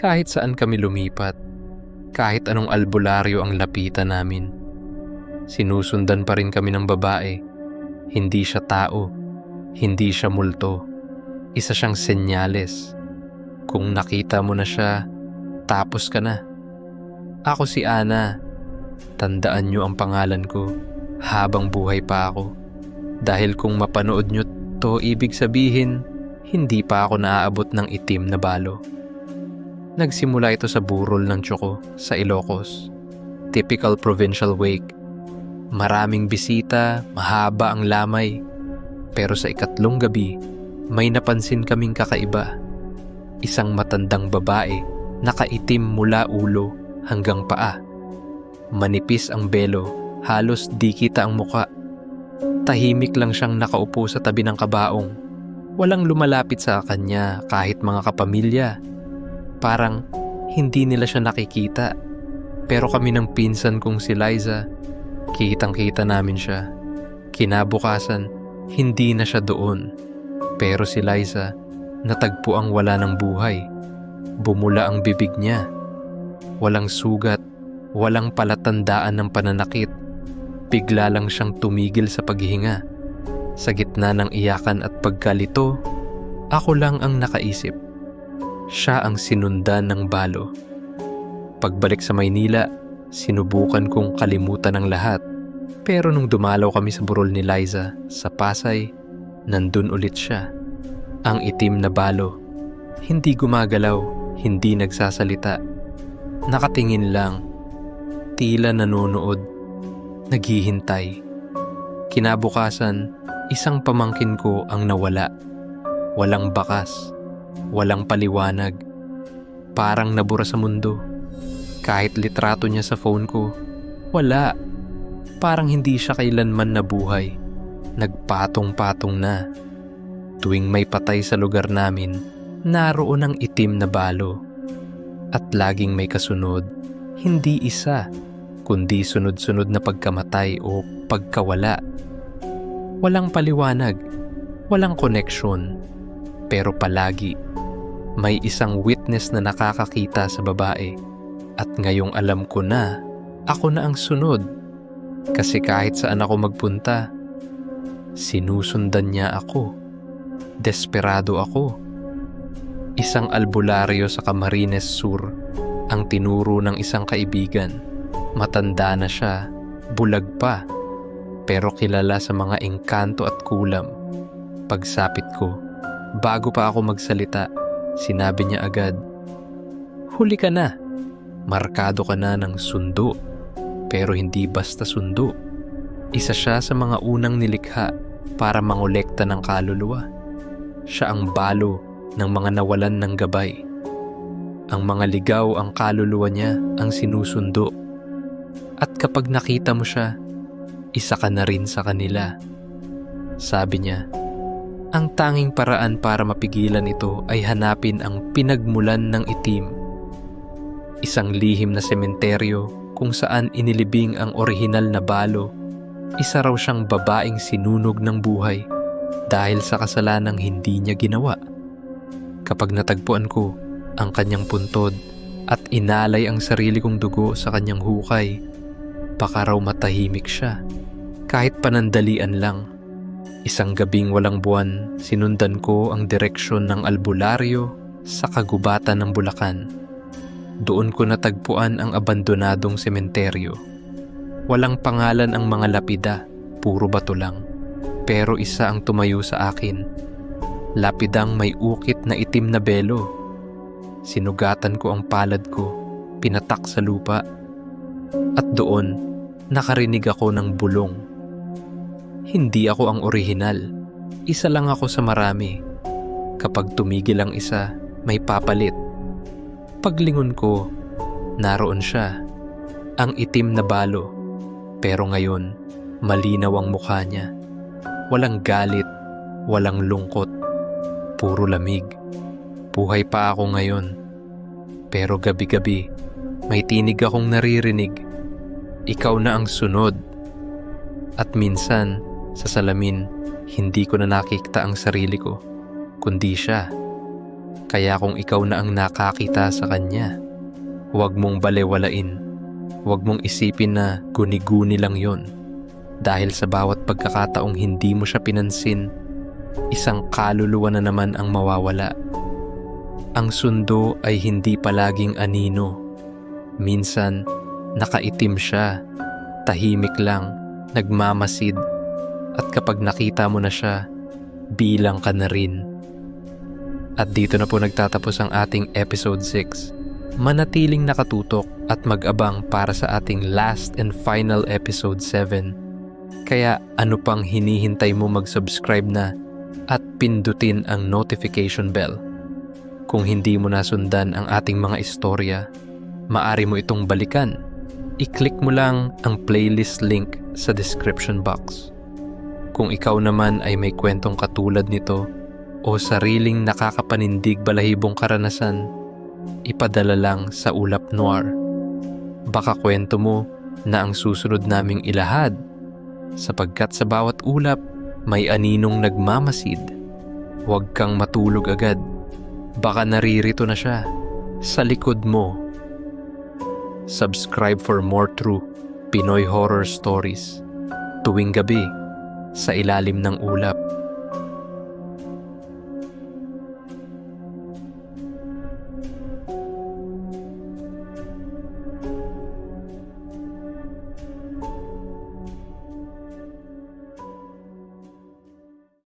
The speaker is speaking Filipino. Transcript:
Kahit saan kami lumipat, kahit anong albularyo ang lapitan namin, sinusundan pa rin kami ng babae. Hindi siya tao, hindi siya multo. Isa siyang senyales. Kung nakita mo na siya, tapos ka na. Ako si Ana. Tandaan niyo ang pangalan ko habang buhay pa ako. Dahil kung mapanood niyo to, ibig sabihin, hindi pa ako naaabot ng itim na balo. Nagsimula ito sa burol ng Choco sa Ilocos. Typical provincial wake. Maraming bisita, mahaba ang lamay. Pero sa ikatlong gabi, may napansin kaming kakaiba. Isang matandang babae, nakaitim mula ulo hanggang paa. Manipis ang belo, halos di kita ang muka. Tahimik lang siyang nakaupo sa tabi ng kabaong. Walang lumalapit sa kanya kahit mga kapamilya. Parang hindi nila siya nakikita. Pero kami ng pinsan kong si Liza, kitang kita namin siya. Kinabukasan, hindi na siya doon. Pero si Liza, natagpo ang wala ng buhay. Bumula ang bibig niya. Walang sugat, walang palatandaan ng pananakit. Bigla lang siyang tumigil sa paghihinga. Sa gitna ng iyakan at pagkalito, ako lang ang nakaisip. Siya ang sinundan ng balo. Pagbalik sa Maynila, sinubukan kong kalimutan ang lahat. Pero nung dumalaw kami sa burol ni Liza sa Pasay, nandun ulit siya. Ang itim na balo. Hindi gumagalaw, hindi nagsasalita. Nakatingin lang. Tila nanonood. Naghihintay. Kinabukasan, isang pamangkin ko ang nawala. Walang bakas. Walang paliwanag. Parang nabura sa mundo. Kahit litrato niya sa phone ko, wala. Parang hindi siya kailanman nabuhay. Nagpatong-patong na. Tuwing may patay sa lugar namin, naroon ang itim na balo. At laging may kasunod, hindi isa, kundi sunod-sunod na pagkamatay o pagkawala. Walang paliwanag, walang koneksyon, pero palagi may isang witness na nakakakita sa babae. At ngayong alam ko na, ako na ang sunod. Kasi kahit saan ako magpunta, sinusundan niya ako. Desperado ako. Isang albularyo sa Camarines Sur ang tinuro ng isang kaibigan. Matanda na siya, bulag pa, pero kilala sa mga engkanto at kulam. Pagsapit ko, bago pa ako magsalita, sinabi niya agad, Huli ka na, markado ka na ng sundo, pero hindi basta sundo. Isa siya sa mga unang nilikha para mangolekta ng kaluluwa. Siya ang balo ng mga nawalan ng gabay. Ang mga ligaw ang kaluluwa niya ang sinusundo. At kapag nakita mo siya, isa ka na rin sa kanila. Sabi niya, ang tanging paraan para mapigilan ito ay hanapin ang pinagmulan ng itim. Isang lihim na sementeryo kung saan inilibing ang orihinal na balo. Isa raw siyang babaeng sinunog ng buhay dahil sa kasalanang hindi niya ginawa. Kapag natagpuan ko ang kanyang puntod at inalay ang sarili kong dugo sa kanyang hukay, baka raw matahimik siya. Kahit panandalian lang. Isang gabing walang buwan, sinundan ko ang direksyon ng albularyo sa kagubatan ng Bulacan. Doon ko natagpuan ang abandonadong sementeryo. Walang pangalan ang mga lapida, puro bato lang. Pero isa ang tumayo sa akin. Lapidang may ukit na itim na belo. Sinugatan ko ang palad ko, pinatak sa lupa. At doon, nakarinig ako ng bulong. Hindi ako ang orihinal. Isa lang ako sa marami. Kapag tumigil ang isa, may papalit. Paglingon ko, naroon siya. Ang itim na balo. Pero ngayon, malinaw ang mukha niya. Walang galit, walang lungkot, puro lamig. Buhay pa ako ngayon. Pero gabi-gabi, may tinig akong naririnig. Ikaw na ang sunod. At minsan, sa salamin, hindi ko na nakikita ang sarili ko, kundi siya. Kaya kung ikaw na ang nakakita sa kanya, huwag mong balewalain. Huwag mong isipin na guni-guni lang yon. Dahil sa bawat pagkakataong hindi mo siya pinansin, isang kaluluwa na naman ang mawawala. Ang sundo ay hindi palaging anino. Minsan, nakaitim siya, tahimik lang, nagmamasid, at kapag nakita mo na siya, bilang ka na rin. At dito na po nagtatapos ang ating episode 6. Manatiling nakatutok at mag-abang para sa ating last and final episode 7. Kaya ano pang hinihintay mo mag-subscribe na at pindutin ang notification bell. Kung hindi mo nasundan ang ating mga istorya, maari mo itong balikan. I-click mo lang ang playlist link sa description box. Kung ikaw naman ay may kwentong katulad nito o sariling nakakapanindig balahibong karanasan, ipadala lang sa Ulap Noir. Baka kwento mo na ang susunod naming ilahad sapagkat sa bawat ulap may aninong nagmamasid. Huwag kang matulog agad. Baka naririto na siya sa likod mo. Subscribe for more true Pinoy horror stories tuwing gabi sa ilalim ng ulap.